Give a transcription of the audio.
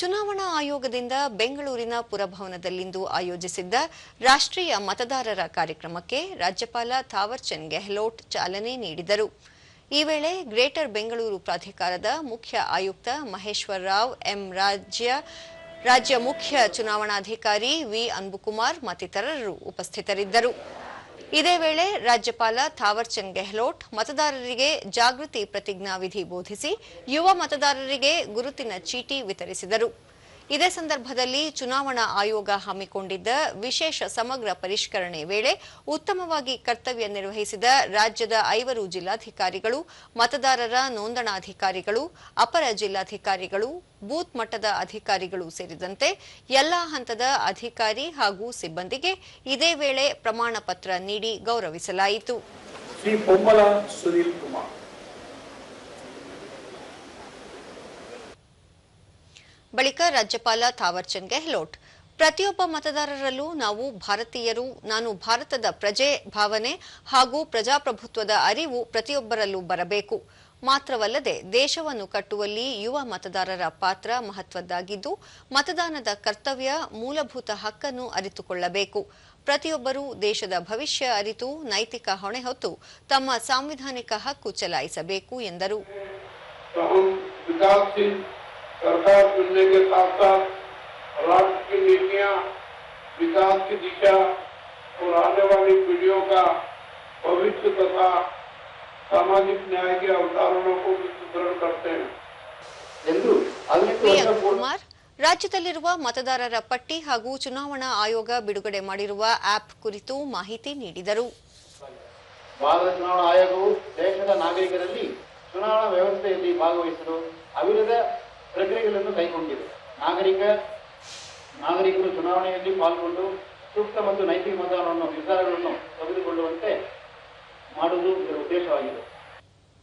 ಚುನಾವಣಾ ಆಯೋಗದಿಂದ ಬೆಂಗಳೂರಿನ ಪುರಭವನದಲ್ಲಿಂದು ಆಯೋಜಿಸಿದ್ದ ರಾಷ್ಟ್ರೀಯ ಮತದಾರರ ಕಾರ್ಯಕ್ರಮಕ್ಕೆ ರಾಜ್ಯಪಾಲ ಥಾವರ್ಚಂದ್ ಗೆಹ್ಲೋಟ್ ಚಾಲನೆ ನೀಡಿದರು. ಈ ವೇಳೆ ಗ್ರೇಟರ್ ಬೆಂಗಳೂರು ಪ್ರಾಧಿಕಾರದ ಮುಖ್ಯ ಆಯುಕ್ತ ಮಹೇಶ್ವರ್ ರಾವ್, ಎಂ ರಾಜ್ಯ ರಾಜ್ಯ ಮುಖ್ಯ ಚುನಾವಣಾಧಿಕಾರಿ ವಿ ಅನ್ಬುಕುಮಾರ್ ಮತ್ತಿತರರು ಉಪಸ್ಥಿತರಿದ್ದರು. ಇದೇ ವೇಳೆ ರಾಜ್ಯಪಾಲ ಥಾವರ್ಚಂದ್ ಗೆಹ್ಲೋಟ್ ಮತದಾರರಿಗೆ ಜಾಗೃತಿ ಪ್ರತಿಜ್ಞಾವಿಧಿ ಬೋಧಿಸಿ ಯುವ ಮತದಾರರಿಗೆ ಗುರುತಿನ ಚೀಟಿ ವಿತರಿಸಿದರು. ಇದೇ ಸಂದರ್ಭದಲ್ಲಿ ಚುನಾವಣಾ ಆಯೋಗ ಹಮ್ಮಿಕೊಂಡಿದ್ದ ವಿಶೇಷ ಸಮಗ್ರ ಪರಿಷ್ಕರಣೆ ವೇಳೆ ಉತ್ತಮವಾಗಿ ಕರ್ತವ್ಯ ನಿರ್ವಹಿಸಿದ ರಾಜ್ಯದ ಐವರು ಜಿಲ್ಲಾಧಿಕಾರಿಗಳು, ಮತದಾರರ ನೋಂದಣಾಧಿಕಾರಿಗಳು, ಅಪರ ಜಿಲ್ಲಾಧಿಕಾರಿಗಳು, ಬೂತ್ ಮಟ್ಟದ ಅಧಿಕಾರಿಗಳು ಸೇರಿದಂತೆ ಎಲ್ಲಾ ಹಂತದ ಅಧಿಕಾರಿ ಹಾಗೂ ಸಿಬ್ಬಂದಿಗೆ ಇದೇ ವೇಳೆ ಪ್ರಮಾಣ ಪತ್ರ ನೀಡಿ ಗೌರವಿಸಲಾಯಿತು. ಶ್ರೀ ಪೊಮ್ಮಲ ಸುನೀಲ್ ಕುಮಾರ್. ಬಳಿಕ ರಾಜ್ಯಪಾಲ ಥಾವರ್ಚಂದ್ ಗೆಹ್ಲೋಟ್ ಪ್ರತಿಯೊಬ್ಬ ಮತದಾರರಲ್ಲೂ ನಾವು ಭಾರತೀಯರು, ನಾನು ಭಾರತದ ಪ್ರಜೆ ಭಾವನೆ ಹಾಗೂ ಪ್ರಜಾಪ್ರಭುತ್ವದ ಅರಿವು ಪ್ರತಿಯೊಬ್ಬರಲ್ಲೂ ಬರಬೇಕು. ಮಾತ್ರವಲ್ಲದೆ ದೇಶವನ್ನು ಕಟ್ಟುವಲ್ಲಿ ಯುವ ಮತದಾರರ ಪಾತ್ರ ಮಹತ್ವದ್ದಾಗಿದ್ದು, ಮತದಾನದ ಕರ್ತವ್ಯ ಮೂಲಭೂತ ಹಕ್ಕನ್ನು ಅರಿತುಕೊಳ್ಳಬೇಕು. ಪ್ರತಿಯೊಬ್ಬರೂ ದೇಶದ ಭವಿಷ್ಯ ಅರಿತು ನೈತಿಕ ಹೊಣೆ ಹೊತ್ತು ತಮ್ಮ ಸಾಂವಿಧಾನಿಕ ಹಕ್ಕು ಚಲಾಯಿಸಬೇಕು ಎಂದರು. तो हम विकासशील सरकार चुनने के साथ साथ राष्ट्र की नीतियां विकास की दिशा और आने वाली पीढ़ियों का भविष्य तथा सामाजिक न्याय के अवधारणों को भी सुदृढ़ करते हैं ಎಂದು ಹದಿನೆಂಟು ವಿ ವರ್ಷ ಪೂರ್ಣ ಕುಮಾರ್ ರಾಜ್ಯದಲ್ಲಿರುವ ಮತದಾರರ ಪಟ್ಟಿ ಹಾಗೂ ಚುನಾವಣಾ ಆಯೋಗ ಬಿಡುಗಡೆ ಮಾಡಿರುವ ಆಪ್ ಕುರಿತು ಮಾಹಿತಿ ನೀಡಿದರು ಭಾರತ ಚುನಾವಣಾ ಆಯೋಗವು ದೇಶದ ನಾಗರಿಕರಲ್ಲಿ ಚುನಾವಣಾ ವ್ಯವಸ್ಥೆಯಲ್ಲಿ ಭಾಗವಹಿಸಲು ಅವಿರದ ಪ್ರಕ್ರಿಯೆಗಳನ್ನು ಕೈಗೊಂಡಿದೆ. ನಾಗರಿಕ, ನಾಗರಿಕರು ಚುನಾವಣೆಯಲ್ಲಿ ಪಾಲ್ಗೊಂಡು ಸೂಕ್ತ ಮತ್ತು ನೈತಿಕ ಮತದಾನವನ್ನು ನಿರ್ಧಾರಗಳನ್ನು ತೆಗೆದುಕೊಳ್ಳುವಂತೆ ಮಾಡುವುದು ಇದರ ಉದ್ದೇಶವಾಗಿದೆ.